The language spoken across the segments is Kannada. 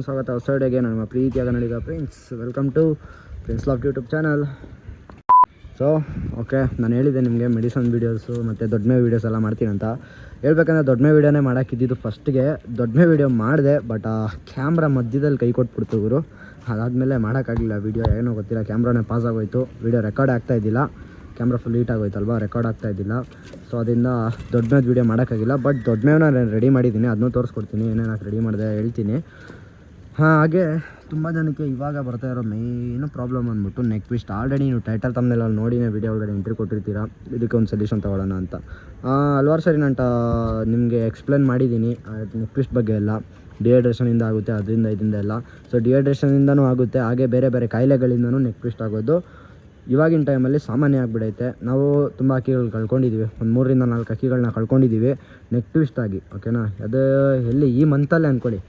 ಮತ್ತೊಂದು ಸ್ವಾಗತ. ಹೊಸಡೆಗೆ ನಮ್ಮ ಪ್ರೀತಿಯಾಗ ನಡಿಗ prince welcome to prince laugh YouTube channel so okay ನಾನು ಹೇಳಿದ್ದೆ ನಿಮಗೆ ಮೆಡಿಸನ್ ವೀಡಿಯೋಸು ಮತ್ತು ದೊಡ್ಡಮೆ ವೀಡಿಯೋಸ್ ಎಲ್ಲ ಮಾಡ್ತೀನಿ ಅಂತ. ಹೇಳ್ಬೇಕಂದ್ರೆ ದೊಡ್ಡಮೆ ವೀಡಿಯೋನೇ ಮಾಡೋಕ್ಕಿದ್ದು ಫಸ್ಟ್ಗೆ ದೊಡ್ಡಮೆ ವೀಡಿಯೋ ಮಾಡಿದೆ ಬಟ್ ಆ ಕ್ಯಾಮ್ರಾ ಮಧ್ಯದಲ್ಲಿ ಕೈ ಕೊಟ್ಬಿಡ್ತು ಇವರು. ಅದಾದಮೇಲೆ ಮಾಡೋಕ್ಕಾಗಲಿಲ್ಲ ವೀಡಿಯೋ ಏನೋ ಗೊತ್ತಿಲ್ಲ ಕ್ಯಾಮ್ರಾನೇ ಪಾಸ್ ಆಗೋಯ್ತು. ವೀಡಿಯೋ ರೆಕಾರ್ಡ್ ಆಗ್ತಾ ಇದ್ದಿಲ್ಲ. ಕ್ಯಾಮ್ರಾ ಫುಲ್ ಹೀಟ್ ಆಗೋಯ್ತಲ್ವಾ ರೆಕಾರ್ಡ್ ಆಗ್ತಾ ಇದ್ದಿಲ್ಲ. ಸೊ ಅದರಿಂದ ದೊಡ್ಡ ವೀಡಿಯೋ ಮಾಡೋಕ್ಕಾಗಿಲ್ಲ ಬಟ್ ದೊಡ್ಡ ನಾನು ರೆಡಿ ಮಾಡಿದ್ದೀನಿ. ಅದನ್ನೂ ತೋರಿಸ್ಕೊಡ್ತೀನಿ ಏನೇನು ರೆಡಿ ಮಾಡಿದೆ ಹೇಳ್ತೀನಿ. ಹಾಗೆ ತುಂಬ ಜನಕ್ಕೆ ಇವಾಗ ಬರ್ತಾ ಇರೋ ಮೇಯ್ನು ಪ್ರಾಬ್ಲಮ್ ಅಂದ್ಬಿಟ್ಟು ನೆಕ್ ಟ್ವಿಸ್ಟ್ ಆಲ್ರೆಡಿ ನೀವು ಟೈಟಲ್ ತಮ್ಮನೆಲ್ಲ ನೋಡಿನೇ ವಿಡಿಯೋ ಒಳಗಡೆ ಎಂಟ್ರಿ ಕೊಟ್ಟಿರ್ತೀರಾ? ಇದಕ್ಕೆ ಒಂದು ಸೊಲ್ಯೂಷನ್ ತೊಗೊಳ್ಳೋಣ ಅಂತ. ಹಲ್ವಾರು ಸರಿ ನಾನು ಟ- ನಿಮಗೆ ಎಕ್ಸ್ಪ್ಲೇನ್ ಮಾಡಿದ್ದೀನಿ. ನೆಕ್ ಟ್ವಿಸ್ಟ್ ಬಗ್ಗೆ ಎಲ್ಲ. ಡಿಹೈಡ್ರೇಷನಿಂದ ಆಗುತ್ತೆ, ಅದರಿಂದ ಇದರಿಂದ ಎಲ್ಲ. ಸೊ ಡಿಹೈಡ್ರೇಷನಿಂದನೂ ಆಗುತ್ತೆ. ಹಾಗೆ ಬೇರೆ ಬೇರೆ ಕಾಯಿಲೆಗಳಿಂದನೂ ನೆಕ್ ಟ್ವಿಸ್ಟ್ ಆಗೋದು. ಇವಾಗಿನ ಟೈಮಲ್ಲಿ ಸಾಮಾನ್ಯ ಆಗಿಬಿಡೈತೆ. ನಾವು ತುಂಬ ಅಕ್ಕಿಗಳು ಕಳ್ಕೊಂಡಿದ್ದೀವಿ ಒಂದು ಮೂರರಿಂದ ನಾಲ್ಕು ಅಕ್ಕಿಗಳನ್ನ ಕಳ್ಕೊಂಡಿದ್ದೀವಿ ನೆಕ್ ಟ್ವಿಸ್ಟ್ ಆಗಿ ಓಕೆನಾ ಅದು ಎಲ್ಲಿ ಈ ಮಂತಲ್ಲೇ ಅಂದ್ಕೊಳ್ಳಿ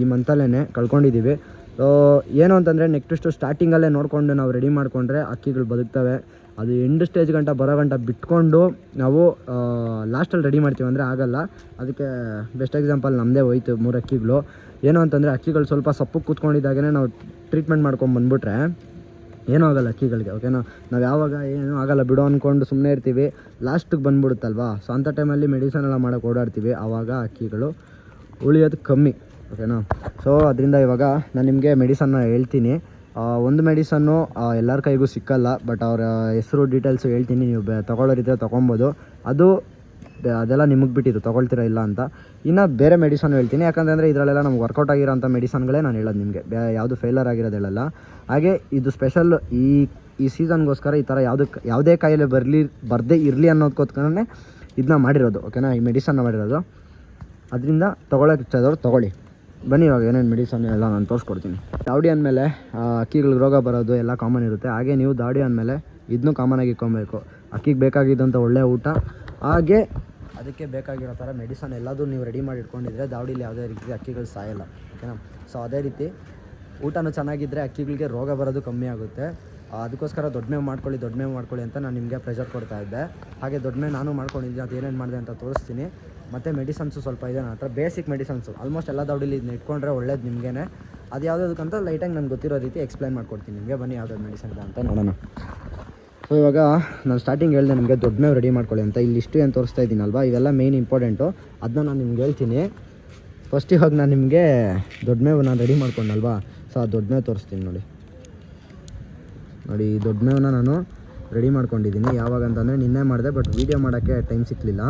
ಈ ಮಂತಲ್ಲೇ ಕಳ್ಕೊಂಡಿದ್ದೀವಿ ಸೊ ಏನು ಅಂತಂದರೆ ನೆಕ್ಸ್ಟು ಸ್ಟಾರ್ಟಿಂಗಲ್ಲೇ ನೋಡಿಕೊಂಡು ನಾವು ರೆಡಿ ಮಾಡಿಕೊಂಡ್ರೆ ಅಕ್ಕಿಗಳು ಬದುಕ್ತವೆ. ಅದು ಎಂಡ್ ಸ್ಟೇಜ್ ಗಂಟ ಬರೋ ಗಂಟ ಬಿಟ್ಕೊಂಡು ನಾವು ಲಾಸ್ಟಲ್ಲಿ ರೆಡಿ ಮಾಡ್ತೀವಿ ಅಂದರೆ ಆಗಲ್ಲ. ಅದಕ್ಕೆ ಬೆಸ್ಟ್ ಎಕ್ಸಾಂಪಲ್ ನಮ್ಮದೇ ಹೋಯ್ತು ಮೂರು ಅಕ್ಕಿಗಳು. ಏನು ಅಂತಂದರೆ ಅಕ್ಕಿಗಳು ಸ್ವಲ್ಪ ಸಪ್ಪು ಕೂತ್ಕೊಂಡಿದ್ದಾಗೇ ನಾವು ಟ್ರೀಟ್ಮೆಂಟ್ ಮಾಡ್ಕೊಂಡು ಬಂದ್ಬಿಟ್ರೆ ಏನೂ ಆಗಲ್ಲ ಅಕ್ಕಿಗಳಿಗೆ ಓಕೆನಾ ನಾವು ಯಾವಾಗ ಏನೂ ಆಗಲ್ಲ, ಬಿಡು ಅಂದ್ಕೊಂಡು ಸುಮ್ಮನೆ ಇರ್ತೀವಿ. ಲಾಸ್ಟಿಗೆ ಬಂದ್ಬಿಡುತ್ತಲ್ವಾ? ಸೊ ಅಂಥ ಟೈಮಲ್ಲಿ ಮೆಡಿಸನ್ ಎಲ್ಲ ಮಾಡೋಕ್ಕೆ ಓಡಾಡ್ತೀವಿ. ಆವಾಗ ಅಕ್ಕಿಗಳು ಉಳಿಯೋದು ಕಮ್ಮಿ. ಓಕೆನಾ ಸೊ ಅದರಿಂದ ಇವಾಗ ನಾನು ನಿಮಗೆ ಮೆಡಿಸನ್ನ ಹೇಳ್ತೀನಿ. ಒಂದು ಮೆಡಿಸನ್ನು ಎಲ್ಲರ ಕೈಗೂ ಸಿಕ್ಕಲ್ಲ ಬಟ್ ಅವರ ಹೆಸರು ಡೀಟೇಲ್ಸು ಹೇಳ್ತೀನಿ. ನೀವು ಬೆ, ತೊಗೊಳ್ಳೋರಿದ್ರೆ ತೊಗೊಬೋದು ಅದು ಅದೆಲ್ಲ ನಿಮಗೆ ಬಿಟ್ಟಿದ್ದು, ತೊಗೊಳ್ತೀರಾ ಇಲ್ಲ ಅಂತ. ಇನ್ನು ಬೇರೆ ಮೆಡಿಸನ್ ಹೇಳ್ತೀನಿ. ಯಾಕಂತಂದರೆ ಇದರಲ್ಲೆಲ್ಲ ನಮ್ಗೆ ವರ್ಕೌಟ್ ಆಗಿರೋಂಥ ಮೆಡಿಸನ್ಗಳೇ ನಾನು ಹೇಳೋದು ನಿಮಗೆ. ಬೇ, ಯಾವುದು ಫೇಲರ್ ಆಗಿರೋದು ಹಾಗೆ ಇದು ಸ್ಪೆಷಲ್ ಈ ಈ ಸೀಸನ್ಗೋಸ್ಕರ ಈ ಥರ ಯಾವುದು, ಯಾವುದೇ ಕಾಯಿಲೆ ಬರಲಿ, ಬರದೇ ಇರಲಿ ಅನ್ನೋದಕ್ಕೋಸ್ಕರನೇ ಇದನ್ನ ಮಾಡಿರೋದು. ಓಕೆನಾ ಈ ಮೆಡಿಸನ್ನ ಮಾಡಿರೋದು. ಅದರಿಂದ ತೊಗೊಳಕ್ಕೆ ಇಚ್ಛಾದವ್ರು ತೊಗೊಳ್ಳಿ. ಬನ್ನಿ, ಇವಾಗ ಏನೇನು ಮೆಡಿಸನ್ ಎಲ್ಲ ನಾನು ತೋರಿಸ್ಕೊಡ್ತೀನಿ. ದಾವಡಿ ಅಂದಮೇಲೆ ಅಕ್ಕಿಗಳಿಗೆ ರೋಗ ಬರೋದು ಎಲ್ಲ ಕಾಮನ್ ಇರುತ್ತೆ. ಹಾಗೆ ನೀವು ದಾವಡಿ ಅಂದಮೇಲೆ ಇದನ್ನೂ ಕಾಮನಾಗಿ ಇಟ್ಕೊಬೇಕು. ಅಕ್ಕಿಗೆ ಬೇಕಾಗಿದ್ದಂಥ ಒಳ್ಳೆಯ ಊಟ, ಹಾಗೆ ಅದಕ್ಕೆ ಬೇಕಾಗಿರೋ ಥರ ಮೆಡಿಸನ್ ಎಲ್ಲದೂ ನೀವು ರೆಡಿ ಮಾಡಿ ಇಟ್ಕೊಂಡಿದ್ರೆ ದಾವಡಿಲಿ ಯಾವುದೇ ರೀತಿ ಅಕ್ಕಿಗಳು ಸಾಯಲ್ಲ ಓಕೆನಾ ಸೊ ಅದೇ ರೀತಿ ಊಟನೂ ಚೆನ್ನಾಗಿದ್ದರೆ ಅಕ್ಕಿಗಳಿಗೆ ರೋಗ ಬರೋದು ಕಮ್ಮಿ ಆಗುತ್ತೆ. ಅದಕ್ಕೋಸ್ಕರ ದೊಡ್ಡ ಮೇವು ಮಾಡ್ಕೊಳ್ಳಿ, ದೊಡ್ಡ ಮೇವು ಮಾಡ್ಕೊಳ್ಳಿ ಅಂತ ನಾನು ನಿಮಗೆ ಪ್ರೆಷರ್ ಕೊಡ್ತಾ ಇದ್ದೆ. ಹಾಗೆ ದೊಡ್ಡ ಮೇವು ನಾನು ಮಾಡ್ಕೊಂಡಿದ್ದೀನಿ, ಅದು ಏನೇನು ಮಾಡಿದೆ ಅಂತ ತೋರಿಸ್ತೀನಿ. ಮತ್ತು ಮೆಡಿಸನ್ಸು ಸ್ವಲ್ಪ ಇದೆ ನನ್ನ ಹತ್ರ ಬೇಸಿಕ್ ಮೆಡಿಸನ್ಸು ಆಲ್ಮೋಸ್ಟ್ ಎಲ್ಲ ದೌಡಿಲಿ ಇದನ್ನ ಇಟ್ಕೊಂಡ್ರೆ ಒಳ್ಳೇದು ನಿಮಗೇ ಅದು ಯಾವುದಕ್ಕಂತ ಲೈಟಾಗಿ ನಾನು ಗೊತ್ತಿರೋ ರೀತಿ ಎಕ್ಸ್ಪ್ಲೈನ್ ಮಾಡ್ಕೊಡ್ತೀನಿ ನಿಮಗೆ. ಬನ್ನಿ ಯಾವ್ದಾದ್ರು ಮೆಡಿಸನ್ ಅಂತ ನೋಡೋಣ. ಸೊ ಇವಾಗ ನಾನು ಸ್ಟಾರ್ಟಿಂಗ್ ಹೇಳಿದೆ ನಿಮಗೆ ದೊಡ್ಡ ಮೇವು ರೆಡಿ ಮಾಡ್ಕೊಳ್ಳಿ ಅಂತ. ಇಲ್ಲಿ ಇಷ್ಟು ಏನು ತೋರಿಸ್ತಾ ಇದ್ದೀನಲ್ವಾ ಇವೆಲ್ಲ ಮೇಯ್ನ್ ಇಂಪಾರ್ಟೆಂಟು ಅದನ್ನ ನಾನು ನಿಮ್ಗೆ ಹೇಳ್ತೀನಿ. ಫಸ್ಟ್ ಇವಾಗ ನಾನು ನಿಮಗೆ ದೊಡ್ಡ ಮೇವು ನಾನು ರೆಡಿ ಮಾಡ್ಕೊಂಡಲ್ವಾ? ಸೊ ಆ ದೊಡ್ಡ ಮೇವು ತೋರಿಸ್ತೀನಿ ನೋಡಿ. ನೋಡಿ, ಈ ದೊಡ್ಡ ಮೇವನ್ನ ನಾನು ರೆಡಿ ಮಾಡ್ಕೊಂಡಿದ್ದೀನಿ. ಯಾವಾಗ ಅಂತಂದರೆ ನಿನ್ನೆ ಮಾಡಿದೆ ಬಟ್ ವೀಡಿಯೋ ಮಾಡೋಕ್ಕೆ ಟೈಮ್ ಸಿಕ್ಕಲಿಲ್ಲ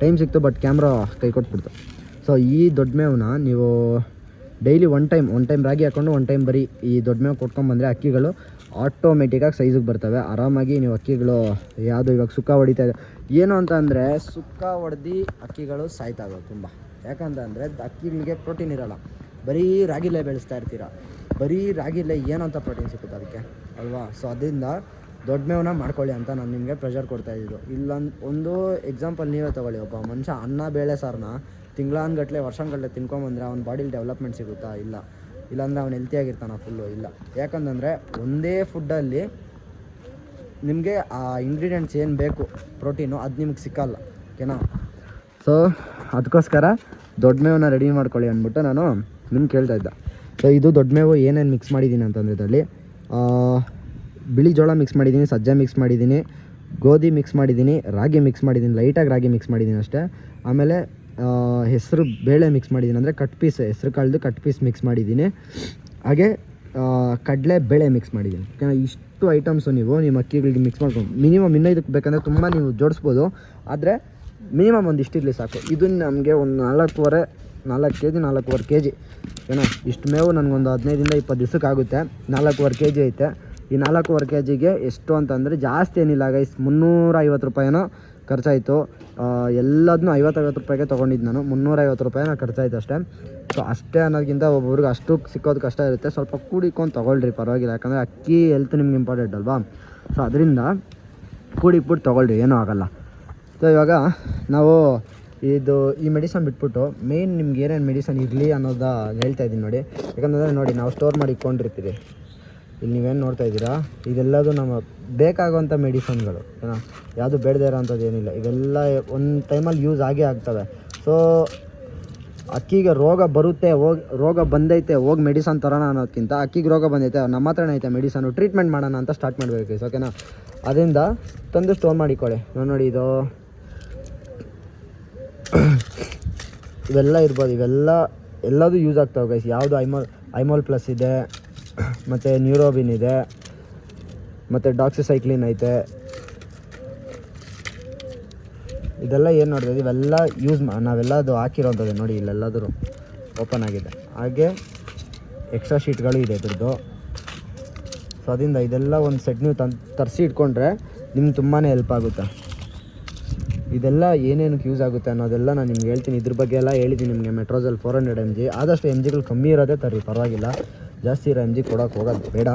ಟೈಮ್ ಸಿಕ್ತು ಬಟ್ ಕ್ಯಾಮ್ರಾ ಕೈ ಕೊಟ್ಬಿಡ್ತು. ಸೊ ಈ ದೊಡ್ಡ ಮೇವನ್ನ ನೀವು daily one time one time ರಾಗಿ ಹಾಕ್ಕೊಂಡು ಒನ್ ಟೈಮ್ ಬರೀ ಈ ದೊಡ್ಡ ಮೇವು ಕೊಟ್ಕೊಂಬಂದರೆ ಅಕ್ಕಿಗಳು ಆಟೋಮೆಟಿಕಾಗಿ ಸೈಜಿಗೆ ಬರ್ತವೆ. ಆರಾಮಾಗಿ ನೀವು ಅಕ್ಕಿಗಳು ಯಾವುದು ಇವಾಗ ಸುಕ್ಕ ಹೊಡಿತಾ ಇದೆ. ಏನು ಅಂತ ಅಂದರೆ ಸುಕ್ಕ ಹೊಡೆದು ಅಕ್ಕಿಗಳು ಸಾಯ್ತಾವೆ ತುಂಬ. ಯಾಕಂತಂದರೆ ಅಕ್ಕಿಗಳಿಗೆ ಪ್ರೋಟೀನ್ ಇರೋಲ್ಲ. ಬರೀ ರಾಗಿಲೇ ಬೆಳೆಸ್ತಾ ಇರ್ತೀರ? ಬರೀ ರಾಗಿಲೇ ಏನು ಅಂತ ಪ್ರೋಟೀನ್ ಸಿಗುತ್ತೆ ಅದಕ್ಕೆ? ಅಲ್ವಾ? ಸೊ ಅದರಿಂದ ದೊಡ್ಡ ಮೇವನ್ನ ಮಾಡ್ಕೊಳ್ಳಿ ಅಂತ ನಾನು ನಿಮಗೆ ಪ್ರೆಷರ್ ಕೊಡ್ತಾ ಇದ್ದಿದ್ದು. ಇಲ್ಲ ಒಂದು ಎಕ್ಸಾಂಪಲ್ ನೀವೇ ತೊಗೊಳ್ಳಿ, ಒಬ್ಬ ಮನುಷ್ಯ ಅನ್ನ ಬೇಳೆ ಸಾರನ್ನ ತಿಂಗಳಾನ್ಗಟ್ಲೆ ವರ್ಷಗಟ್ಟಲೆ ತಿನ್ಕೊಂಬಂದ್ರೆ ಅವ್ನ ಬಾಡಿಲಿ ಡೆವಲಪ್ಮೆಂಟ್ ಸಿಗುತ್ತಾ? ಇಲ್ಲ. ಇಲ್ಲಾಂದರೆ ಅವ್ನು ಹೆಲ್ತಿಯಾಗಿರ್ತಾನ ಫುಲ್ಲು ಇಲ್ಲ. ಯಾಕಂತಂದರೆ ಒಂದೇ ಫುಡ್ಡಲ್ಲಿ ನಿಮಗೆ ಆ ಇಂಗ್ರೀಡಿಯೆಂಟ್ಸ್ ಏನು ಬೇಕು ಪ್ರೋಟೀನು ಅದು ನಿಮಗೆ ಸಿಕ್ಕಲ್ಲ ಓಕೆನಾ ಸೊ ಅದಕ್ಕೋಸ್ಕರ ದೊಡ್ಡ ಮೇವನ್ನ ರೆಡಿ ಮಾಡ್ಕೊಳ್ಳಿ ಅಂದ್ಬಿಟ್ಟು ನಾನು ನಿಮ್ಗೆ ಕೇಳ್ತಾ ಇದ್ದೆ. ಸೊ ಇದು ದೊಡ್ಡ ಮೇವು ಏನೇನು ಮಿಕ್ಸ್ ಮಾಡಿದ್ದೀನಿ ಅಂತಂದ್ರೆ ಇದರಲ್ಲಿ ಬಿಳಿ ಜೋಳ ಮಿಕ್ಸ್ ಮಾಡಿದ್ದೀನಿ, ಸಜ್ಜೆ ಮಿಕ್ಸ್ ಮಾಡಿದ್ದೀನಿ, ಗೋಧಿ ಮಿಕ್ಸ್ ಮಾಡಿದ್ದೀನಿ, ರಾಗಿ ಮಿಕ್ಸ್ ಮಾಡಿದ್ದೀನಿ ಲೈಟಾಗಿ ರಾಗಿ ಮಿಕ್ಸ್ ಮಾಡಿದ್ದೀನಿ ಅಷ್ಟೇ. ಆಮೇಲೆ ಹೆಸರು ಬೇಳೆ ಮಿಕ್ಸ್ ಮಾಡಿದ್ದೀನಿ, ಅಂದರೆ ಕಟ್ ಪೀಸ್ ಹೆಸರು ಕಾಳ್ದು ಕಟ್ ಪೀಸ್ ಮಿಕ್ಸ್ ಮಾಡಿದ್ದೀನಿ. ಹಾಗೆ ಕಡಲೆ ಬೇಳೆ ಮಿಕ್ಸ್ ಮಾಡಿದ್ದೀನಿ. ಯಾಕಂದರೆ ಇಷ್ಟು ಐಟಮ್ಸು ನೀವು ನಿಮ್ಮ ಅಕ್ಕಿಗಳಿಗೆ ಮಿಕ್ಸ್ ಮಾಡ್ಕೊಂಡು ಮಿನಿಮಮ್ ಇನ್ನೂ ಇದಕ್ಕೆ ಬೇಕಂದರೆ ತುಂಬ ನೀವು ಜೋಡಿಸ್ಬೋದು. ಆದರೆ ಮಿನಿಮಮ್ ಒಂದು ಇಷ್ಟಿರಲಿ ಸಾಕು. ಇದನ್ನು ನಮಗೆ ಒಂದು ನಾಲ್ಕೂವರೆ ನಾಲ್ಕು ಕೆ ಜಿ ನಾಲ್ಕೂವರೆ ಕೆ ಜಿ ಏನೋ, ಇಷ್ಟು ಮೇವು ನನಗೊಂದು ಹದಿನೈದಿಂದ ಇಪ್ಪತ್ತು ದಿವಸಕ್ಕಾಗುತ್ತೆ ನಾಲ್ಕೂವರೆ ಕೆ ಜಿ ಐತೆ. ಈ ನಾಲ್ಕೂವರೆ ಕೆ ಜಿಗೆ ಎಷ್ಟು ಅಂತಂದರೆ ಜಾಸ್ತಿ ಏನಿಲ್ಲ. ಗೈಸ್ ಮುನ್ನೂರ ಐವತ್ತು ರೂಪಾಯಿನೋ ಖರ್ಚಾಯಿತು. ಎಲ್ಲದನ್ನೂ ಐವತ್ತೈವತ್ತು ರೂಪಾಯಿಗೆ ತೊಗೊಂಡಿದ್ದು ನಾನು. ಮುನ್ನೂರೈವತ್ತು ರೂಪಾಯಿನ ಖರ್ಚಾಯ್ತು ಅಷ್ಟೇ. ಸೊ ಅಷ್ಟೇ ಅನ್ನೋದಕ್ಕಿಂತ ಒಬ್ಬೊಬ್ರಿಗೆ ಅಷ್ಟು ಸಿಕ್ಕೋದು ಕಷ್ಟ ಇರುತ್ತೆ. ಸ್ವಲ್ಪ ಕೂಡಿಕೊಂಡು ತೊಗೊಳ್ರಿ, ಪರವಾಗಿಲ್ಲ. ಯಾಕಂದರೆ ಅಕ್ಕಿ ಹೆಲ್ತ್ ನಿಮ್ಗೆ ಇಂಪಾರ್ಟೆಂಟ್ ಅಲ್ವಾ? ಸೊ ಅದರಿಂದ ಕೂಡಿಕ್ಬಿಟ್ಟು ತೊಗೊಳ್ರಿ. ಏನೂ ಆಗೋಲ್ಲ. ಸೊ ಇವಾಗ ನಾವು ಇದು ಈ ಮೆಡಿಸನ್ ಬಿಟ್ಬಿಟ್ಟು ಮೇಯ್ನ್ ನಿಮ್ಗೆ ಏನೇನು ಮೆಡಿಸನ್ ಇರಲಿ ಅನ್ನೋದ ಹೇಳ್ತಾ ಇದ್ದೀನಿ ನೋಡಿ. ಯಾಕಂದರೆ ನೋಡಿ, ನಾವು ಸ್ಟೋರ್ ಮಾಡಿ ಇಟ್ಕೊಂಡಿರ್ತೀವಿ. ಇಲ್ಲಿ ನೀವೇನು ನೋಡ್ತಾ ಇದ್ದೀರಾ? ಇದೆಲ್ಲದು ನಮ್ಮ ಬೇಕಾಗುವಂಥ ಮೆಡಿಸನ್ಗಳು ಏನೋ, ಯಾವುದು ಬೇಡದೇ ಇರೋ ಅಂಥದ್ದು ಏನಿಲ್ಲ. ಇವೆಲ್ಲ ಒಂದು ಟೈಮಲ್ಲಿ ಯೂಸ್ ಆಗೇ ಆಗ್ತವೆ. ಸೊ ಅಕ್ಕಿಗೆ ರೋಗ ಬರುತ್ತೆ, ಹೋಗಿ, ರೋಗ ಬಂದೈತೆ, ಹೋಗಿ ಮೆಡಿಸನ್ ತರೋಣ ಅನ್ನೋದಕ್ಕಿಂತ ಅಕ್ಕಿಗೆ ರೋಗ ಬಂದೈತೆ ನಮ್ಮ ಹತ್ರನೇ ಐತೆ ಮೆಡಿಸನು ಟ್ರೀಟ್ಮೆಂಟ್ ಮಾಡೋಣ ಅಂತ ಸ್ಟಾರ್ಟ್ ಮಾಡಬೇಕು ಓಕೆನಾ ಅದರಿಂದ ತಂದು ಸ್ಟೋರ್ ಮಾಡಿಕೊಳ್ಳಿ ನೋಡಿ ಇದು ಇವೆಲ್ಲ ಇರ್ಬೋದು, ಇವೆಲ್ಲ ಎಲ್ಲದೂ ಯೂಸ್ ಆಗ್ತಾವೆ ಗೈಸ್ ಯಾವುದು ಐಮೋಲ್ ಐಮೋಲ್ ಪ್ಲಸ್ ಇದೆ, ಮತ್ತು ನ್ಯೂರೋಬಿನ್ ಇದೆ, ಮತ್ತು ಡಾಕ್ಸಿಸೈಕ್ಲಿನ್ ಐತೆ. ಇದೆಲ್ಲ ಏನು ನೋಡಿದ್ರೆ ಇವೆಲ್ಲ ಯೂಸ್ ನಾವೆಲ್ಲ ಅದು ಹಾಕಿರೋಂಥದ್ದು ನೋಡಿ, ಇಲ್ಲೆಲ್ಲಾದರೂ ಓಪನ್ ಆಗಿದೆ. ಹಾಗೆ ಎಕ್ಸ್ಟ್ರಾ ಶೀಟ್ಗಳು ಇದೆ ಇದ್ರದ್ದು. ಸೊ ಅದರಿಂದ ಇದೆಲ್ಲ ಒಂದು ಸೆಟ್ ನೀವು ತಂದು, ತರಿಸಿ ಇಟ್ಕೊಂಡ್ರೆ ನಿಮ್ಗೆ ತುಂಬಾ ಹೆಲ್ಪ್ ಆಗುತ್ತೆ. ಇದೆಲ್ಲ ಏನೇನಕ್ಕೆ ಯೂಸ್ ಆಗುತ್ತೆ ಅನ್ನೋದೆಲ್ಲ ನಾನು ನಿಮ್ಗೆ ಹೇಳ್ತೀನಿ. ಇದ್ರ ಬಗ್ಗೆ ಎಲ್ಲ ಹೇಳಿದ್ದೀನಿ ನಿಮಗೆ ಮೆಟ್ರೋಸಲ್ಲಿ ಫೋರ್ ಹಂಡ್ರೆಡ್ ಎಂ ಜಿ ಆದಷ್ಟು ಎಂ ಜಿಗಳು ಕಮ್ಮಿ ಇರೋದೇ ತರ್ರಿ, ಪರವಾಗಿಲ್ಲ. ಜಾಸ್ತಿ ಇರೋ ಎಂ ಜಿ ಕೊಡೋಕೆ ಹೋಗೋದು ಬೇಡ.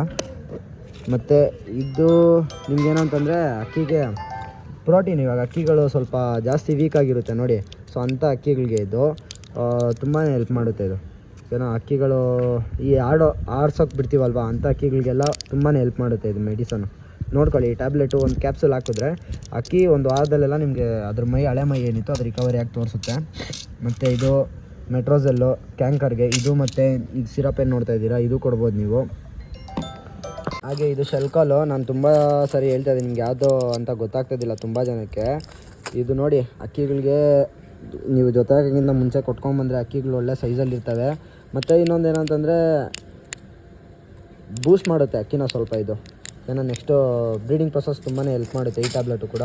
ಮತ್ತು ಇದು ನಿಮ್ಗೇನಂತಂದರೆ ಅಕ್ಕಿಗೆ ಪ್ರೋಟೀನ್ ಇವಾಗ ಅಕ್ಕಿಗಳು ಸ್ವಲ್ಪ ಜಾಸ್ತಿ ವೀಕ್ ಆಗಿರುತ್ತೆ ನೋಡಿ. ಸೊ ಅಂಥ ಅಕ್ಕಿಗಳಿಗೆ ಇದು ತುಂಬಾ ಹೆಲ್ಪ್ ಮಾಡುತ್ತೆ ಇದು. ಏನೋ ಅಕ್ಕಿಗಳು ಈ ಆಡೋ, ಆಡ್ಸೋಕೆ ಬಿಡ್ತೀವಲ್ವ ಅಂಥ ಅಕ್ಕಿಗಳಿಗೆಲ್ಲ ತುಂಬಾ ಹೆಲ್ಪ್ ಮಾಡುತ್ತೆ ಇದು ಮೆಡಿಸನ್ ನೋಡ್ಕೊಳ್ಳಿ ಟ್ಯಾಬ್ಲೆಟು ಒಂದು ಕ್ಯಾಪ್ಸುಲ್ ಹಾಕಿದ್ರೆ ಅಕ್ಕಿ ಒಂದು ವಾರದಲ್ಲೆಲ್ಲ ನಿಮಗೆ ಅದ್ರ ಮೈ, ಹಳೆ ಮೈ ಏನಿತ್ತು ಅದು ರಿಕವರಿ ಆಗಿ ತೋರಿಸುತ್ತೆ. ಮತ್ತು ಇದು ಮೆಟ್ರೋಸೆಲ್ಲು ಕ್ಯಾಂಕರ್ಗೆ ಇದು ಮತ್ತು ಇದು ಸಿರಪ್ ಏನು ನೋಡ್ತಾ ಇದ್ದೀರಾ? ಇದು ಕೊಡ್ಬೋದು ನೀವು. ಹಾಗೆ ಇದು ಶೆಲ್ಕಾಲು ನಾನು ತುಂಬ ಸರಿ ಹೇಳ್ತಾ ಇದ್ದೀನಿ, ನಿಮ್ಗೆ ಯಾವುದು ಅಂತ ಗೊತ್ತಾಗ್ತಿದ್ದಿಲ್ಲ ತುಂಬ ಜನಕ್ಕೆ. ಇದು ನೋಡಿ, ಅಕ್ಕಿಗಳಿಗೆ ನೀವು ಜೊತೆಗಿಂತ ಮುಂಚೆ ಕೊಟ್ಕೊಂಬಂದರೆ ಅಕ್ಕಿಗಳು ಒಳ್ಳೆ ಸೈಜಲ್ಲಿ ಇರ್ತವೆ. ಮತ್ತು ಇನ್ನೊಂದು ಏನಂತಂದರೆ ಬೂಸ್ಟ್ ಮಾಡುತ್ತೆ ಅಕ್ಕಿನ ಸ್ವಲ್ಪ ಇದು. ಏನೋ ನೆಕ್ಸ್ಟು ಬ್ರೀಡಿಂಗ್ ಪ್ರೊಸೆಸ್ ತುಂಬಾ ಹೆಲ್ಪ್ ಮಾಡುತ್ತೆ ಈ ಟ್ಯಾಬ್ಲೆಟು ಕೂಡ.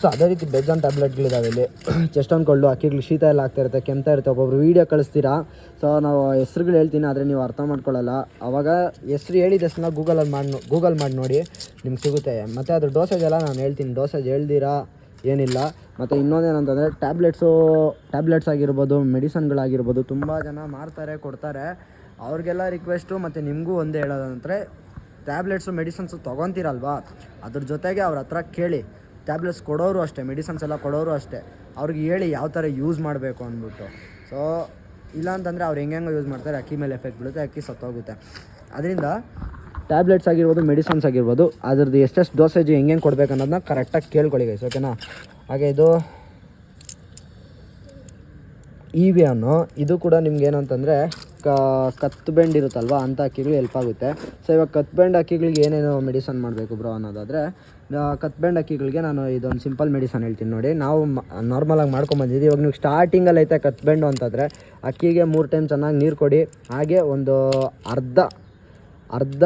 ಸೊ ಅದೇ ರೀತಿ ಬೆಜಾನ್ ಟ್ಯಾಬ್ಲೆಟ್ಗಳಿದ್ದಾವೆ ಇಲ್ಲಿ. ಚೆಸ್ಟ್ ಕೊಳ್ಳು ಅಕ್ಕಿಗಳು ಶೀತ ಎಲ್ಲ ಆಗ್ತಾ ಇರುತ್ತೆ ಕೆಮ್ತ ಇರುತ್ತೆ. ಒಬ್ಬೊಬ್ರು ವೀಡಿಯೋ ಕಳಿಸ್ತೀರಾ? ಸೊ ನಾವು ಹೆಸ್ರುಗಳು ಹೇಳ್ತೀನಿ, ಆದರೆ ನೀವು ಅರ್ಥ ಮಾಡ್ಕೊಳ್ಳಲ್ಲ. ಅವಾಗ ಹೆಸ್ರು ಹೇಳಿದ ಹೆಸ್ರನ್ನ ಗೂಗಲಲ್ಲಿ ಮಾಡಿ ಗೂಗಲ್ ಮಾಡಿ ನೋಡಿ, ನಿಮ್ಗೆ ಸಿಗುತ್ತೆ. ಮತ್ತು ಅದ್ರ ಡೋಸೇಜ್ ಎಲ್ಲ ನಾನು ಹೇಳ್ತೀನಿ. ಡೋಸೇಜ್ ಹೇಳ್ದಿರಾ? ಏನಿಲ್ಲ. ಮತ್ತು ಇನ್ನೊಂದೇನಂತಂದರೆ ಟ್ಯಾಬ್ಲೆಟ್ಸು ಟ್ಯಾಬ್ಲೆಟ್ಸ್ ಆಗಿರ್ಬೋದು, ಮೆಡಿಸನ್ಗಳಾಗಿರ್ಬೋದು, ತುಂಬ ಜನ ಮಾರ್ತಾರೆ, ಕೊಡ್ತಾರೆ. ಅವ್ರಿಗೆಲ್ಲ ರಿಕ್ವೆಸ್ಟು ಮತ್ತು ನಿಮಗೂ ಒಂದೇ ಹೇಳೋದಂದರೆ ಟ್ಯಾಬ್ಲೆಟ್ಸು, ಮೆಡಿಸನ್ಸು ತೊಗೊತೀರಲ್ವಾ? ಅದ್ರ ಜೊತೆಗೆ ಅವ್ರ ಹತ್ರ ಕೇಳಿ. ಟ್ಯಾಬ್ಲೆಟ್ಸ್ ಕೊಡೋರು ಅಷ್ಟೇ, ಮೆಡಿಸನ್ಸ್ ಎಲ್ಲ ಕೊಡೋರು ಅಷ್ಟೇ. ಅವ್ರಿಗೆ ಹೇಳಿ ಯಾವ ಥರ ಯೂಸ್ ಮಾಡಬೇಕು ಅಂದ್ಬಿಟ್ಟು. ಸೊ ಇಲ್ಲ ಅಂತಂದರೆ ಅವ್ರು ಹೆಂಗೆ ಯೂಸ್ ಮಾಡ್ತಾರೆ, ಅಕ್ಕಿ ಮೇಲೆ ಎಫೆಕ್ಟ್ ಬೀಳುತ್ತೆ, ಅಕ್ಕಿ ಸತ್ತೋಗುತ್ತೆ. ಅದರಿಂದ ಟ್ಯಾಬ್ಲೆಟ್ಸ್ ಆಗಿರ್ಬೋದು, ಮೆಡಿಸನ್ಸ್ ಆಗಿರ್ಬೋದು, ಅದ್ರದ್ದು ಎಷ್ಟೆಷ್ಟು ಡೋಸೇಜ್ ಹೆಂಗೆ ಕೊಡಬೇಕು ಅನ್ನೋದನ್ನ ಕರೆಕ್ಟಾಗಿ ಕೇಳ್ಕೊಳ್ಳಿ ಗೈಸ್ ಓಕೆನಾ ಹಾಗೆ ಇದು ಇ ವಿ ಅನ್ನು ಇದು ಕೂಡ ನಿಮ್ಗೆ ಏನಂತಂದರೆ ಕ, ಕತ್ತು ಬೆಂಡ್ ಇರುತ್ತಲ್ವ ಅಂಥ ಅಕ್ಕಿಗಳು ಹೆಲ್ಪ್ ಆಗುತ್ತೆ. ಸೊ ಇವಾಗ ಕತ್ ಬೆಂಡ್ ಅಕ್ಕಿಗಳಿಗೆ ಏನೇನು ಮೆಡಿಸನ್ ಮಾಡಬೇಕು ಬ್ರೋ ಅನ್ನೋದಾದರೆ ಕತ್ ಬೆಂಡ್ ಅಕ್ಕಿಗಳಿಗೆ ನಾನು ಇದೊಂದು ಸಿಂಪಲ್ ಮೆಡಿಸನ್ ಹೇಳ್ತೀನಿ ನೋಡಿ. ನಾವು ನಾರ್ಮಲಾಗಿ ಮಾಡ್ಕೊಂಬಂದಿದ್ದೀವಿ ಇವಾಗ ನೀವು ಸ್ಟಾರ್ಟಿಂಗಲ್ಲಿ ಐತೆ ಕತ್ ಬೆಂಡು ಅಂತಂದರೆ, ಅಕ್ಕಿಗೆ ಮೂರು ಟೈಮ್ ಚೆನ್ನಾಗಿ ನೀರು ಕೊಡಿ. ಹಾಗೆ ಒಂದು ಅರ್ಧ ಅರ್ಧ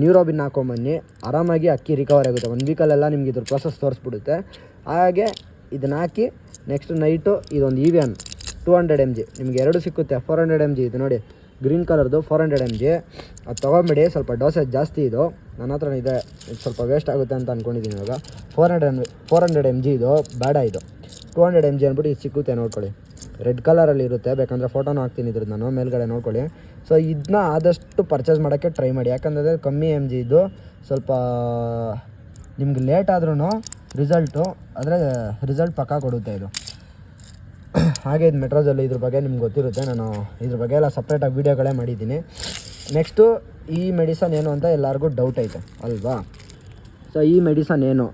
ನ್ಯೂರೋಬಿನ್ ಹಾಕೊಂಬನ್ನಿ ಆರಾಮಾಗಿ ಅಕ್ಕಿ ರಿಕವರ್ ಆಗುತ್ತೆ. ಒಂದು ವೀಕಲ್ಲೆಲ್ಲ ನಿಮ್ಗೆ ಇದ್ರ ಪ್ರೊಸೆಸ್ ತೋರಿಸ್ಬಿಡುತ್ತೆ. ಹಾಗೆ ಇದನ್ನ ಹಾಕಿ ನೆಕ್ಸ್ಟ್ ನೈಟು ಇದೊಂದು Evian two hundred M G ನಿಮ್ಗೆ ಎರಡು ಸಿಕ್ಕುತ್ತೆ. ಫೋರ್ ಹಂಡ್ರೆಡ್ ಎಂ ಜಿ ಇದು ನೋಡಿ. ಗ್ರೀನ್ ಕಲರ್ದು ಫೋರ್ ಹಂಡ್ರೆಡ್ ಎಂ ಜಿ ಅದು ತೊಗೊಂಬಿಡಿ. ಸ್ವಲ್ಪ ಡೋಸೇಜ್ ಜಾಸ್ತಿ ಇದು. ನನ್ನ ಹತ್ರ ಇದೆ. ಸ್ವಲ್ಪ ವೇಸ್ಟ್ ಆಗುತ್ತೆ ಅಂತ ಅಂದ್ಕೊಂಡಿದ್ದೀನಿ ಇವಾಗ. Four hundred four hundred M G ಇದು. ಬೇಡ ಇದು. ಟೂ ಹಂಡ್ರೆಡ್ ಎಂ ಜಿ ಅಂದ್ಬಿಟ್ಟು ಇದು ಸಿಕ್ಕುತ್ತೆ ನೋಡ್ಕೊಳ್ಳಿ. ರೆಡ್ ಕಲರಲ್ಲಿ ಇರುತ್ತೆ. ಬೇಕಂದರೆ ಫೋಟೋನು ಹಾಕ್ತೀನಿ ಇದ್ರದ್ದು ನಾನು. ಮೇಲ್ಗಡೆ ನೋಡ್ಕೊಳ್ಳಿ. ಸೊ ಇದನ್ನ ಆದಷ್ಟು ಪರ್ಚೇಸ್ ಮಾಡೋಕ್ಕೆ ಟ್ರೈ ಮಾಡಿ. ಯಾಕಂದರೆ ಕಮ್ಮಿ ಎಂ ಜಿ ಇದು. ಸ್ವಲ್ಪ, ನಿಮ್ಗೆ ಲೇಟ್ ಆದ್ರೂ ರಿಸಲ್ಟು ಅಂದರೆ ರಿಸಲ್ಟ್ ಪಕ್ಕ ಕೊಡುತ್ತೆ ಇದು. ಹಾಗೆ ಇದು ಮೆಟ್ರೋದಲ್ಲಿ ಇದ್ರ ಬಗ್ಗೆ ನಿಮ್ಗೆ ಗೊತ್ತಿರುತ್ತೆ. ನಾನು ಇದ್ರ ಬಗ್ಗೆ ಎಲ್ಲ ಸಪ್ರೇಟಾಗಿ ವೀಡಿಯೋಗಳೇ ಮಾಡಿದ್ದೀನಿ. ನೆಕ್ಸ್ಟು ಈ ಮೆಡಿಸನ್ ಏನು ಅಂತ ಎಲ್ಲರಿಗೂ ಡೌಟ್ ಐತೆ, ಅಲ್ವಾ? ಸೊ ಈ ಮೆಡಿಸನ್ ಏನು?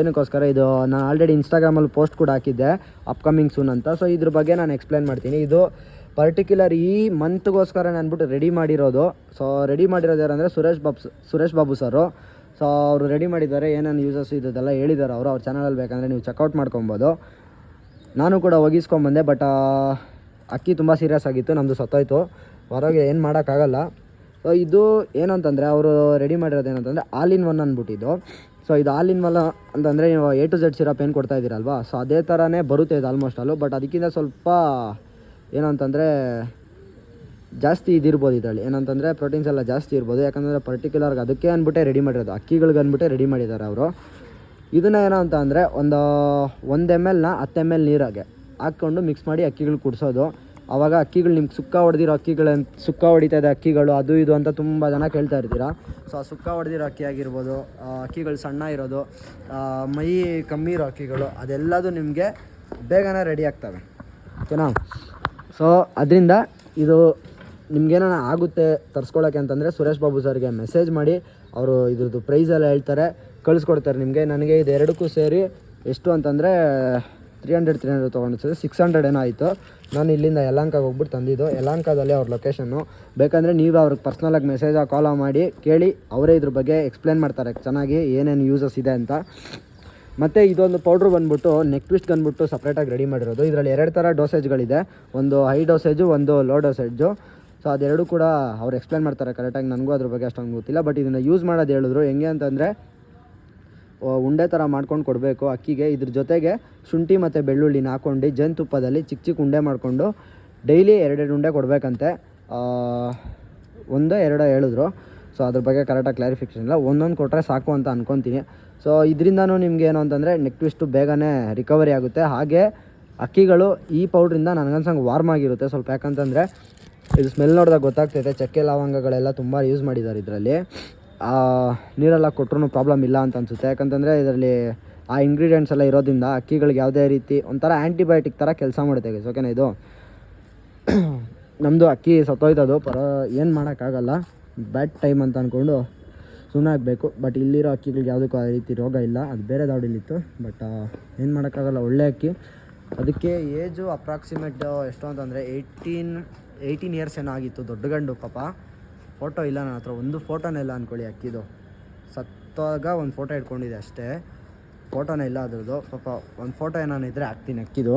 ಏನಕ್ಕೋಸ್ಕರ ಇದು? ನಾನು ಆಲ್ರೆಡಿ ಇನ್ಸ್ಟಾಗ್ರಾಮಲ್ಲಿ ಪೋಸ್ಟ್ ಕೂಡ ಹಾಕಿದ್ದೆ ಅಪ್ಕಮಿಂಗ್ ಸೂನ್ ಅಂತ. ಸೊ ಇದ್ರ ಬಗ್ಗೆ ನಾನು ಎಕ್ಸ್ಪ್ಲೇನ್ ಮಾಡ್ತೀನಿ. ಇದು ಪರ್ಟಿಕ್ಯುಲರ್ ಈ ಮಂತ್ಗೋಸ್ಕರ ಅಂದ್ಬಿಟ್ಟು ರೆಡಿ ಮಾಡಿರೋದು. ಸೊ ರೆಡಿ ಮಾಡಿರೋದು ಯಾರಂದರೆ ಸುರೇಶ್ ಬಾಬು ಸುರೇಶ್ ಬಾಬು ಸರು. ಸೊ ಅವರು ರೆಡಿ ಮಾಡಿದ್ದಾರೆ, ಏನೇನು ಯೂಸಸ್ ಇದೆಲ್ಲ ಹೇಳಿದ್ದಾರೆ. ಅವರು ಅವ್ರ ಚಾನಲಲ್ಲಿ ಬೇಕಂದರೆ ನೀವು ಚೆಕ್ಔಟ್ ಮಾಡ್ಕೊಬೋದು. ನಾನು ಕೂಡ ಒಗಿಸ್ಕೊಂಬಂದೆ ಬಟ್ ಅಕ್ಕಿ ತುಂಬ ಸೀರಿಯಸ್ ಆಗಿತ್ತು ನಮ್ಮದು ಸತ್ತೋಯ್ತು. ಹೊರಗೆ ಏನು ಮಾಡೋಕ್ಕಾಗಲ್ಲ. ಸೊ ಇದು ಏನಂತಂದರೆ, ಅವರು ರೆಡಿ ಮಾಡಿರೋದು ಏನಂತಂದರೆ ಆಲ್ ಇನ್ ಒನ್ ಅಂದ್ಬಿಟ್ಟಿದ್ದು. ಸೊ ಇದು ಆಲ್ ಇನ್ ಒನ್ ಅಂತಂದರೆ, ನೀವು ಎ ಟು ಝೆಡ್ ಸಿರಪ್ ಏನು ಕೊಡ್ತಾ ಇದ್ದೀರಲ್ವಾ? ಸೊ ಅದೇ ಥರನೇ ಬರುತ್ತೆ ಇದು ಆಲ್ಮೋಸ್ಟ್ ಅಲ್ಲೂ ಬಟ್ ಅದಕ್ಕಿಂತ ಸ್ವಲ್ಪ ಏನಂತಂದರೆ, ಜಾಸ್ತಿ ಇದಿರ್ಬೋದು ಇದರಲ್ಲಿ. ಏನಂತಂದರೆ ಪ್ರೋಟೀನ್ಸ್ ಎಲ್ಲ ಜಾಸ್ತಿ ಇರ್ಬೋದು. ಯಾಕಂದರೆ ಪರ್ಟಿಕ್ಯುಲರ್ಗೆ ಅದಕ್ಕೆ ಅಂದ್ಬಿಟ್ಟೆ ರೆಡಿ ಮಾಡಿರೋದು. ಅಕ್ಕಿಗಳಿಗೆ ಅಂದ್ಬಿಟ್ಟೆ ರೆಡಿ ಮಾಡಿದ್ದಾರೆ ಅವರು. ಇದನ್ನ ಏನೋ ಅಂದರೆ ಒಂದು ಒಂದು ಎಂ ಎಲ್ನ ಹತ್ತು ಎಂ ಎಲ್ ನೀರಾಗೆ ಹಾಕ್ಕೊಂಡು ಮಿಕ್ಸ್ ಮಾಡಿ ಅಕ್ಕಿಗಳು ಕುಡಿಸೋದು. ಆವಾಗ ಅಕ್ಕಿಗಳು ನಿಮ್ಗೆ ಸುಕ್ಕ ಹೊಡೆದಿರೋ ಅಕ್ಕಿಗಳು ಸುಕ್ಕ ಹೊಡಿತಾ ಇದೆ ಅಕ್ಕಿಗಳು, ಅದು ಇದು ಅಂತ ತುಂಬ ಜನ ಕೇಳ್ತಾ ಇರ್ತೀರಾ. ಸೊ ಆ ಸುಕ್ಕ ಹೊಡೆದಿರೋ ಅಕ್ಕಿ ಆಗಿರ್ಬೋದು ಅಕ್ಕಿಗಳು ಸಣ್ಣ ಇರೋದು ಮೈ ಕಮ್ಮಿ ಇರೋ ಅಕ್ಕಿಗಳು, ಅದೆಲ್ಲದು ನಿಮಗೆ ಬೇಗನೆ ರೆಡಿ ಆಗ್ತವೆ. ಓಕೆನಾ ಸೊ ಅದರಿಂದ ಇದು ನಿಮ್ಗೇನೋ ಆಗುತ್ತೆ ತರಿಸ್ಕೊಳ್ಳೋಕೆ ಅಂತಂದರೆ ಸುರೇಶ್ ಬಾಬು ಸರ್ಗೆ ಮೆಸೇಜ್ ಮಾಡಿ, ಅವರು ಇದ್ರದ್ದು ಪ್ರೈಸ್ ಎಲ್ಲ ಹೇಳ್ತಾರೆ. ಕಳಿಸ್ಕೊಡ್ತಾರೆ. ನಿಮಗೆ ನನಗೆ ಇದು ಎರಡಕ್ಕೂ ಸೇರಿ ಎಷ್ಟು ಅಂತಂದರೆ ತ್ರೀ ಹಂಡ್ರೆಡ್ ತ್ರೀ ಹಂಡ್ರೆಡ್ ತೊಗೊಂಡಿದ್ದು ಸಿಕ್ಸ್ ಹಂಡ್ರೆಡ್ ಏನೋ ಆಯಿತು. ನಾನು ಇಲ್ಲಿಂದ ಯಲಹಂಕಗೆ ಹೋಗ್ಬಿಟ್ಟು ತಂದಿದ್ದು. ಯಲಹಂಕದಲ್ಲಿ ಅವ್ರ ಲೊಕೇಶನ್ನು ಬೇಕಂದರೆ ನೀವು ಅವ್ರಿಗೆ ಪರ್ಸ್ನಲಾಗಿ ಮೆಸೇಜ್ ಕಾಲ್ ಮಾಡಿ, ಕೇಳಿ, ಅವರೇ ಇದ್ರ ಬಗ್ಗೆ ಎಕ್ಸ್ಪ್ಲೇನ್ ಮಾಡ್ತಾರೆ. ಚೆನ್ನಾಗಿ ಏನೇನು ಯೂಸಸ್ ಇದೆ ಅಂತ. ಮತ್ತು ಇದೊಂದು ಪೌಡ್ರ್ ಬಂದ್ಬಿಟ್ಟು ನೆಕ್ ಟ್ವಿಸ್ಟ್ ಬಂದ್ಬಿಟ್ಟು ಸಪ್ರೇಟಾಗಿ ರೆಡಿ ಮಾಡಿರೋದು. ಇದರಲ್ಲಿ ಎರಡು ಥರ ಡೋಸೇಜ್ಗಳಿದೆ ಒಂದು ಹೈ ಡೋಸೇಜು ಒಂದು ಲೋ ಡೋಸೇಜು ಸೊ ಅದೆರಡು ಕೂಡ ಅವ್ರು ಎಕ್ಸ್ಪ್ಲೇನ್ ಮಾಡ್ತಾರೆ ಕರೆಕ್ಟಾಗಿ ನನಗೂ ಅದ್ರ ಬಗ್ಗೆ ಅಷ್ಟೊಂದು ಗೊತ್ತಿಲ್ಲ. ಬಟ್ ಇದನ್ನು ಯೂಸ್ ಮಾಡೋದು ಹೇಳಿದ್ರು. ಹೆಂಗೆ ಅಂತಂದರೆ ಉಂಡೆ ಥರ ಮಾಡ್ಕೊಂಡು ಕೊಡಬೇಕು. ಅಕ್ಕಿಗೆ ಇದ್ರ ಜೊತೆಗೆ ಶುಂಠಿ ಮತ್ತು ಬೆಳ್ಳುಳ್ಳಿನ ಹಾಕ್ಕೊಂಡು ಜೇನುತುಪ್ಪದಲ್ಲಿ ಚಿಕ್ಕ ಚಿಕ್ಕ ಉಂಡೆ ಮಾಡಿಕೊಂಡು ಡೈಲಿ ಎರಡೆರಡು ಉಂಡೆ ಕೊಡಬೇಕಂತೆ. ಒಂದೋ ಎರಡೋ ಹೇಳಿದ್ರು. ಸೊ ಅದ್ರ ಬಗ್ಗೆ ಕರೆಕ್ಟಾಗಿ ಕ್ಲಾರಿಫಿಕೇಷನ್ ಇಲ್ಲ. ಒಂದೊಂದು ಕೊಟ್ಟರೆ ಸಾಕು ಅಂತ ಅಂದ್ಕೊತೀನಿ ಸೊ ಇದರಿಂದನೂ ನಿಮ್ಗೆ ಏನು ಅಂತಂದರೆ ನೆಕ್ ಟ್ವಿಸ್ಟು ಬೇಗನೆ ರಿಕವರಿ ಆಗುತ್ತೆ. ಹಾಗೆ ಅಕ್ಕಿಗಳು ಈ ಪೌಡ್ರಿಂದ ನನಗನ್ಸಂಗೆ ವಾರ್ಮ್ ಆಗಿರುತ್ತೆ. ಸ್ವಲ್ಪ ಯಾಕಂತಂದರೆ ಇದು ಸ್ಮೆಲ್ ನೋಡಿದಾಗ ಗೊತ್ತಾಗ್ತೈತೆ. ಚಕ್ಕೆ ಲವಂಗಗಳೆಲ್ಲ ತುಂಬ ಯೂಸ್ ಮಾಡಿದ್ದಾರೆ ಇದರಲ್ಲಿ. ನೀರೆಲ್ಲ ಕೊಟ್ಟರು ಪ್ರಾಬ್ಲಮ್ ಇಲ್ಲ ಅಂತ ಅನಿಸುತ್ತೆ. ಯಾಕಂತಂದರೆ ಇದರಲ್ಲಿ ಆ ಇಂಗ್ರೀಡಿಯೆಂಟ್ಸ್ ಎಲ್ಲ ಇರೋದ್ರಿಂದ ಅಕ್ಕಿಗಳಿಗೆ ಯಾವುದೇ ರೀತಿ ಒಂಥರ ಆ್ಯಂಟಿಬಯೋಟಿಕ್ ಥರ ಕೆಲಸ ಮಾಡುತ್ತೆ ಗೈಸ್ ಓಕೆನಾ ಇದು? ನಮ್ಮದು ಅಕ್ಕಿ ಸತ್ತೋಯ್ತದು, ಪರ ಏನು ಮಾಡೋಕ್ಕಾಗಲ್ಲ. ಬ್ಯಾಡ್ ಟೈಮ್ ಅಂತ ಅಂದ್ಕೊಂಡು ಸುಮ್ಮನೆ ಆಗಬೇಕು. ಬಟ್ ಇಲ್ಲಿರೋ ಅಕ್ಕಿಗಳಿಗೆ ಯಾವುದಕ್ಕೂ ಆ ರೀತಿ ರೋಗ ಇಲ್ಲ. ಅದು ಬೇರೆ ದಾವಡಿಲಿತ್ತು. ಬಟ್ ಏನು ಮಾಡೋಕ್ಕಾಗಲ್ಲ. ಒಳ್ಳೆ ಅಕ್ಕಿ. ಅದಕ್ಕೆ ಏಜು ಅಪ್ರಾಕ್ಸಿಮೇಟ್ ಎಷ್ಟು ಅಂತಂದರೆ ಏಯ್ಟೀನ್ ಏಯ್ಟೀನ್ ಇಯರ್ಸ್ ಏನೋ ಆಗಿತ್ತು. ದೊಡ್ಡ ಗಂಡು ಪಾಪ. ಫೋಟೋ ಇಲ್ಲ, ನನ್ನ ಹತ್ರ ಒಂದು ಫೋಟೋನೇ ಇಲ್ಲ ಅಂದ್ಕೊಳ್ಳಿ ಅಕ್ಕಿದು. ಸತ್ತಾಗ ಒಂದು ಫೋಟೋ ಇಟ್ಕೊಂಡಿದೆ ಅಷ್ಟೇ. ಫೋಟೋನೇ ಇಲ್ಲ ಅದ್ರದ್ದು. ಪಾಪ ಒಂದು ಫೋಟೋ ಏನಾನ ಇದ್ದರೆ ಹಾಕ್ತೀನಿ ಅಕ್ಕಿದು.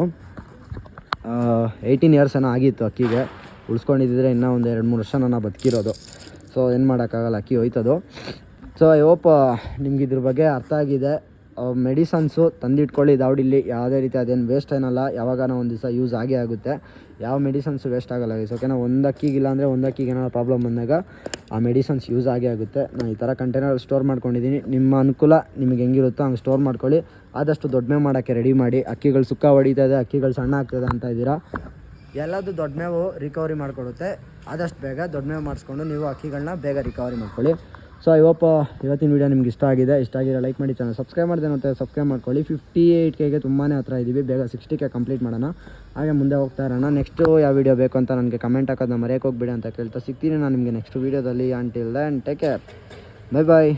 ಏಯ್ಟೀನ್ ಇಯರ್ಸ್ ಏನೋ ಆಗಿತ್ತು ಅಕ್ಕಿಗೆ. ಉಳಿಸ್ಕೊಂಡಿದ್ದರೆ ಇನ್ನೂ ಒಂದು ಎರಡು ಮೂರು ವರ್ಷ ನಾನು ಬದುಕಿರೋದು. ಸೊ ಏನು ಮಾಡೋಕ್ಕಾಗಲ್ಲ ಅಕ್ಕಿ ಹೋಯ್ತದು. ಸೊ ಐ ಹೋಪ್ ನಿಮ್ಗೆ ಇದ್ರ ಬಗ್ಗೆ ಅರ್ಥ ಆಗಿದೆ. ಮೆಡಿಸನ್ಸು ತಂದಿಟ್ಕೊಳ್ಳಿ. ದಾವಡಿಲಿ ಯಾವುದೇ ರೀತಿ ಅದೇನು ವೇಸ್ಟ್ ಏನಲ್ಲ. ಯಾವಾಗಾನ ಒಂದು ದಿವಸ ಯೂಸ್ ಆಗೇ ಆಗುತ್ತೆ. ಯಾವ ಮೆಡಿಸನ್ಸು ವೇಸ್ಟ್ ಆಗಲ್ಲ ಗೈಸ್ ಓಕೆನಾ ಒಂದು ಅಕ್ಕಿಗಿಲ್ಲ ಅಂದರೆ ಒಂದು ಅಕ್ಕಿಗೆ ಏನಾದ್ರು ಪ್ರಾಬ್ಲಮ್ ಬಂದಾಗ ಆ ಮೆಡಿಸನ್ಸ್ ಯೂಸ್ ಆಗೇ ಆಗುತ್ತೆ. ನಾನು ಈ ಥರ ಕಂಟೈನರ್ ಸ್ಟೋರ್ ಮಾಡ್ಕೊಂಡಿದ್ದೀನಿ. ನಿಮ್ಮ ಅನುಕೂಲ ನಿಮಗೆ ಹೆಂಗಿರುತ್ತೋ ಹಂಗೆ ಸ್ಟೋರ್ ಮಾಡ್ಕೊಳ್ಳಿ. ಆದಷ್ಟು ದೊಡ್ಡಮೆ ಮಾಡೋಕ್ಕೆ ರೆಡಿ ಮಾಡಿ. ಅಕ್ಕಿಗಳು ಸುಕ್ಕ ಹೊಡಿತಾ ಇದೆ, ಅಕ್ಕಿಗಳು ಸಣ್ಣ ಆಗ್ತದೆ ಅಂತ ಇದ್ದೀರಾ? ಎಲ್ಲದು ದೊಡ್ಡ ಮೇವು ರಿಕವರಿ ಮಾಡಿಕೊಡುತ್ತೆ. ಆದಷ್ಟು ಬೇಗ ದೊಡ್ಡ ಮೇವು ಮಾಡಿಸ್ಕೊಂಡು ನೀವು ಅಕ್ಕಿಗಳನ್ನ ಬೇಗ ರಿಕವರಿ ಮಾಡ್ಕೊಳ್ಳಿ. ಸೊ ಇವಪ್ಪ ಇವತ್ತಿನ ವೀಡಿಯೋ ನಿಮ್ಗೆ ಇಷ್ಟ ಆಗಿದೆ. ಇಷ್ಟ ಆಗಿರೋ ಲೈಕ್ ಮಾಡಿ ಚಾನಲ್ ಸಬ್ಸ್ಕ್ರೈಬ್ ಮಾಡಿದೆ ಅಂತ ಸಬ್ಸ್ಕ್ರೈಬ್ ಮಾಡ್ಕೊಳ್ಳಿ. ಫಿಫ್ಟಿ ಏಯ್ಟ್ ಕೆಗೆ ತುಂಬಾ ಹತ್ರ ಇದ್ದೀವಿ ಬೇಗ ಸಿಕ್ಸ್ಟಿ ಕೆ ಕಂಪ್ಲೀಟ್ ಮಾಡೋಣ. ಹಾಗೆ ಮುಂದೆ ಹೋಗ್ತಾ ಇರೋಣ. ನೆಕ್ಸ್ಟು ಯಾವ ವೀಡಿಯೋ ಬೇಕು ಅಂತ ನನಗೆ ಕಮೆಂಟ್ ಹಾಕೋದನ್ನ ಮರೆಯೋಕೆ ಹೋಗ್ಬಿಡಿ ಅಂತ ಕೇಳ್ತಾ ಸಿಗ್ತೀನಿ ನಾನು ನಿಮಗೆ ನೆಕ್ಸ್ಟ್ ವೀಡಿಯೋದಲ್ಲಿ until then take care bye bye